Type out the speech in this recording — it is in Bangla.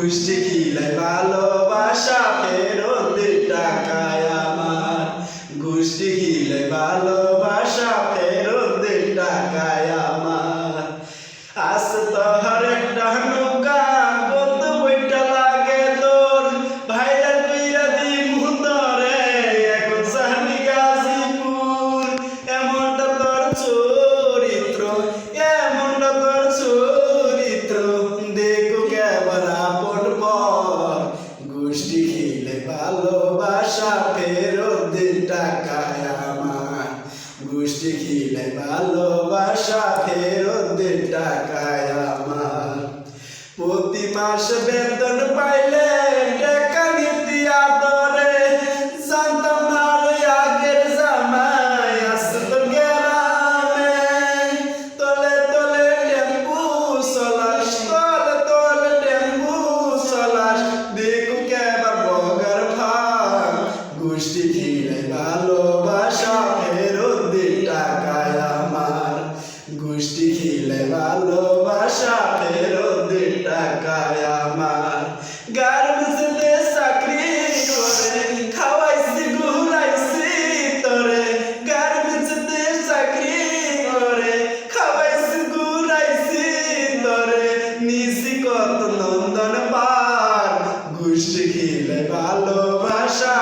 গোষ্ঠী খিলাই ভালোবাসা ফেরত দে টাকায় আমার। গোষ্ঠী খিলাই ভালোবাসা ভালোবাসা ফেরত দিন টাকায় আমার গোষ্ঠী খিলে ভালোবাসা ফেরত দিন টাকায় আমার প্রতি মাস বেতন পাইলে গোষ্ঠী খিলে ভালোবাসা, ফেরত দে টাকায় আমার গার্মেন্টসে চাকরি করে, খাওয়াইছি, ঘুরাইছি, তোরে গার্মেন্টসে চাকরি করে, খাওয়াইছি, ঘুরাইছি, তোরে নিছি কত নন্দন পার। গোষ্ঠী খিলে ভালোবাসা